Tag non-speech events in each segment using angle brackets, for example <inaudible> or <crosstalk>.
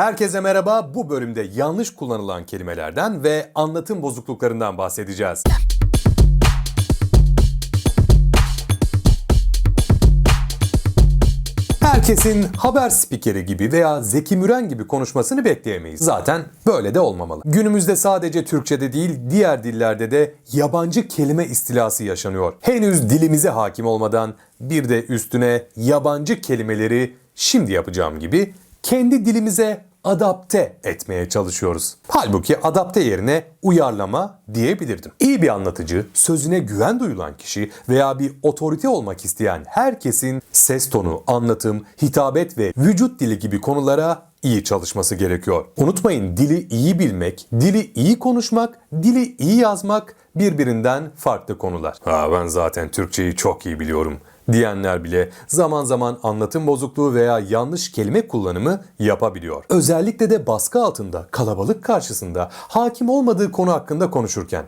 Herkese merhaba. Bu bölümde yanlış kullanılan kelimelerden ve anlatım bozukluklarından bahsedeceğiz. Herkesin haber spikeri gibi veya Zeki Müren gibi konuşmasını bekleyemeyiz. Zaten böyle de olmamalı. Günümüzde sadece Türkçe'de değil diğer dillerde de yabancı kelime istilası yaşanıyor. Henüz dilimize hakim olmadan bir de üstüne yabancı kelimeleri şimdi yapacağım gibi kendi dilimize adapte etmeye çalışıyoruz. Halbuki adapte yerine uyarlama diyebilirdim. İyi bir anlatıcı, sözüne güven duyulan kişi veya bir otorite olmak isteyen herkesin ses tonu, anlatım, hitabet ve vücut dili gibi konulara iyi çalışması gerekiyor. Unutmayın dili iyi bilmek, dili iyi konuşmak, dili iyi yazmak birbirinden farklı konular. Ha ben zaten Türkçeyi çok iyi biliyorum diyenler bile zaman zaman anlatım bozukluğu veya yanlış kelime kullanımı yapabiliyor. Özellikle de baskı altında, kalabalık karşısında hakim olmadığı konu hakkında konuşurken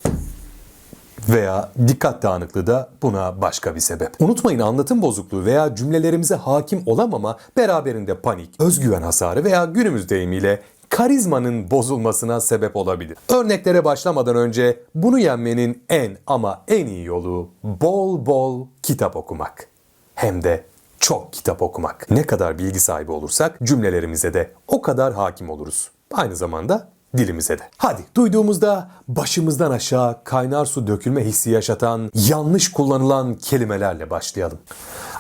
veya dikkat dağınıklığı da buna başka bir sebep. Unutmayın anlatım bozukluğu veya cümlelerimize hakim olamama beraberinde panik, özgüven hasarı veya günümüz deyimiyle karizmanın bozulmasına sebep olabilir. Örneklere başlamadan önce bunu yenmenin en ama en iyi yolu bol bol kitap okumak. Hem de çok kitap okumak. Ne kadar bilgi sahibi olursak cümlelerimize de o kadar hakim oluruz. Aynı zamanda dilimize de. Hadi duyduğumuzda başımızdan aşağı kaynar su dökülme hissi yaşatan yanlış kullanılan kelimelerle başlayalım.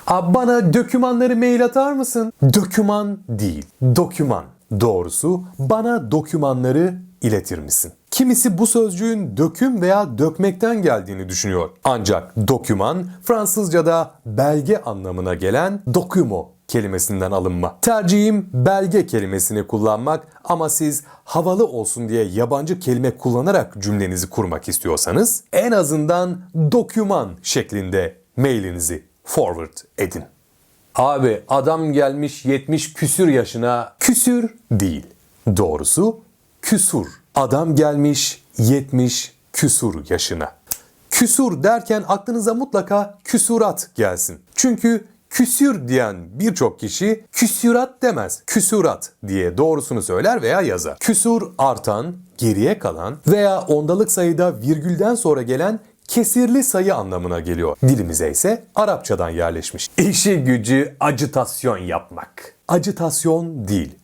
Abi bana dokümanları mail atar mısın? Doküman değil, doküman. Doğrusu bana dokümanları iletir misin? Kimisi bu sözcüğün döküm veya dökmekten geldiğini düşünüyor. Ancak doküman Fransızca'da belge anlamına gelen dokumo kelimesinden alınma. Tercihim belge kelimesini kullanmak ama siz havalı olsun diye yabancı kelime kullanarak cümlenizi kurmak istiyorsanız en azından doküman şeklinde mailinizi forward edin. Abi adam gelmiş 70 küsür yaşına küsür değil. Doğrusu küsur. Adam gelmiş 70 küsur yaşına. Küsur derken aklınıza mutlaka küsurat gelsin. Çünkü küsür diyen birçok kişi küsürat demez. Küsurat diye doğrusunu söyler veya yazar. Küsur artan, geriye kalan veya ondalık sayıda virgülden sonra gelen kesirli sayı anlamına geliyor. Dilimize ise Arapçadan yerleşmiş. İşi gücü acitasyon yapmak. Acitasyon değil.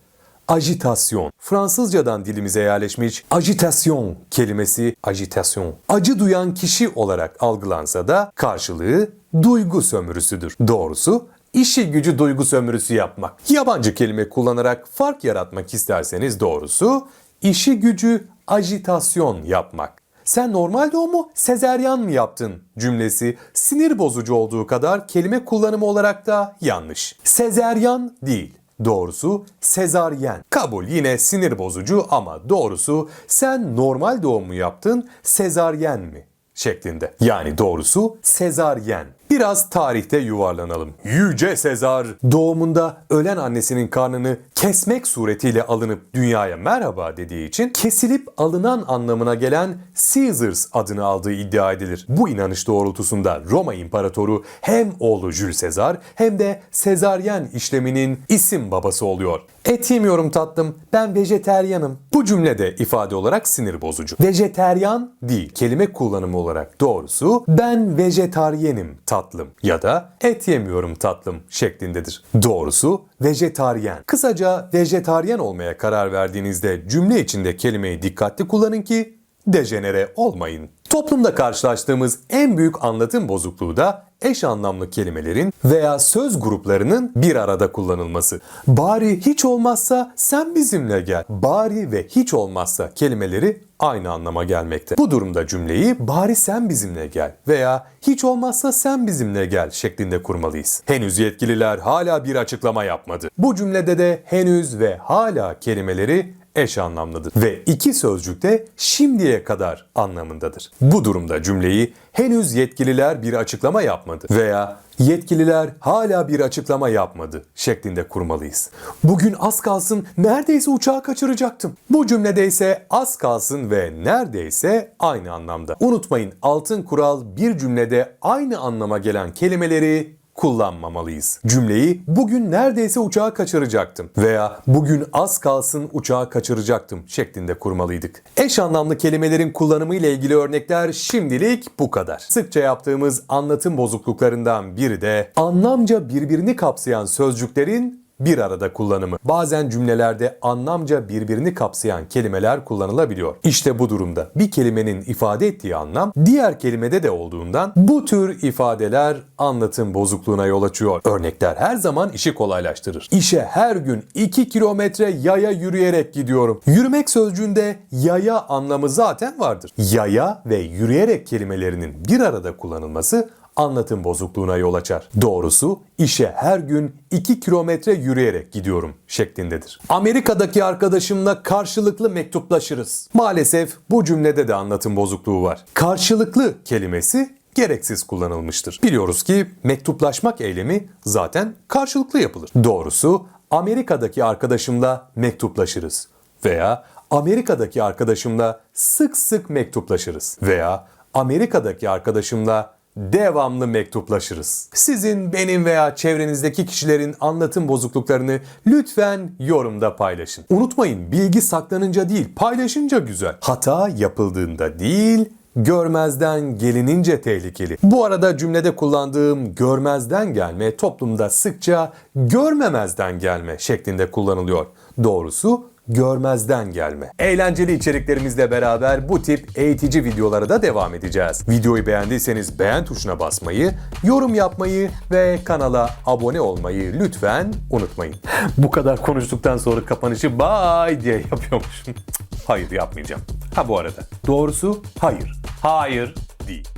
Ajitasyon. Fransızcadan dilimize yerleşmiş ajitasyon kelimesi ajitasyon. Acı duyan kişi olarak algılansa da karşılığı duygu sömürüsüdür. Doğrusu işi gücü duygu sömürüsü yapmak. Yabancı kelime kullanarak fark yaratmak isterseniz doğrusu işi gücü ajitasyon yapmak. Sen normal doğum mu sezeryan mı yaptın cümlesi sinir bozucu olduğu kadar kelime kullanımı olarak da yanlış. Sezeryan değil. Doğrusu sezaryen. Kabul yine sinir bozucu ama doğrusu sen normal doğum mu yaptın sezaryen mi? şeklinde. Yani doğrusu sezaryen. Biraz tarihte yuvarlanalım. Yüce Sezar doğumunda ölen annesinin karnını kesmek suretiyle alınıp dünyaya merhaba dediği için kesilip alınan anlamına gelen Caesars adını aldığı iddia edilir. Bu inanış doğrultusunda Roma İmparatoru hem oğlu Jules Sezar hem de sezaryen işleminin isim babası oluyor. Et yemiyorum tatlım, ben vejeteryanım. Bu cümle de ifade olarak sinir bozucu. Vejeteryan değil, kelime kullanımı olarak doğrusu ben vejetaryenim tatlım ya da et yemiyorum tatlım şeklindedir. Doğrusu vejetaryen. Kısaca vejetaryen olmaya karar verdiğinizde cümle içinde kelimeyi dikkatli kullanın ki dejenere olmayın. Toplumda karşılaştığımız en büyük anlatım bozukluğu da eş anlamlı kelimelerin veya söz gruplarının bir arada kullanılması. Bari hiç olmazsa sen bizimle gel. Bari ve hiç olmazsa kelimeleri aynı anlama gelmekte. Bu durumda cümleyi bari sen bizimle gel veya hiç olmazsa sen bizimle gel şeklinde kurmalıyız. Henüz yetkililer hala bir açıklama yapmadı. Bu cümlede de henüz ve hala kelimeleri eş anlamlıdır ve iki sözcük de şimdiye kadar anlamındadır. Bu durumda cümleyi henüz yetkililer bir açıklama yapmadı veya yetkililer hala bir açıklama yapmadı şeklinde kurmalıyız. Bugün az kalsın neredeyse uçağı kaçıracaktım. Bu cümlede ise az kalsın ve neredeyse aynı anlamda. Unutmayın altın kural bir cümlede aynı anlama gelen kelimeleri kullanmamalıyız. Cümleyi bugün neredeyse uçağı kaçıracaktım veya bugün az kalsın uçağı kaçıracaktım şeklinde kurmalıydık. Eş anlamlı kelimelerin kullanımı ile ilgili örnekler şimdilik bu kadar. Sıkça yaptığımız anlatım bozukluklarından biri de anlamca birbirini kapsayan sözcüklerin bir arada kullanımı. Bazen cümlelerde anlamca birbirini kapsayan kelimeler kullanılabiliyor. İşte bu durumda bir kelimenin ifade ettiği anlam diğer kelimede de olduğundan bu tür ifadeler anlatım bozukluğuna yol açıyor. Örnekler her zaman işi kolaylaştırır. İşe her gün 2 kilometre yaya yürüyerek gidiyorum. Yürümek sözcüğünde yaya anlamı zaten vardır. Yaya ve yürüyerek kelimelerinin bir arada kullanılması anlatım bozukluğuna yol açar. Doğrusu işe her gün 2 kilometre yürüyerek gidiyorum şeklindedir. Amerika'daki arkadaşımla karşılıklı mektuplaşırız. Maalesef bu cümlede de anlatım bozukluğu var. Karşılıklı kelimesi gereksiz kullanılmıştır. Biliyoruz ki mektuplaşmak eylemi zaten karşılıklı yapılır. Doğrusu Amerika'daki arkadaşımla mektuplaşırız veya Amerika'daki arkadaşımla sık sık mektuplaşırız veya Amerika'daki arkadaşımla devamlı mektuplaşırız. Sizin, benim veya çevrenizdeki kişilerin anlatım bozukluklarını lütfen yorumda paylaşın. Unutmayın bilgi saklanınca değil paylaşınca güzel. Hata yapıldığında değil görmezden gelinince tehlikeli. Bu arada cümlede kullandığım görmezden gelme toplumda sıkça görmemezden gelme şeklinde kullanılıyor. Doğrusu görmezden gelme. Eğlenceli içeriklerimizle beraber bu tip eğitici videolara da devam edeceğiz. Videoyu beğendiyseniz beğen tuşuna basmayı, yorum yapmayı ve kanala abone olmayı lütfen unutmayın. <laughs> bu kadar konuştuktan sonra kapanışı bye diye yapıyormuşum. Hayır yapmayacağım. Ha bu arada. Doğrusu hayır. Hayır değil.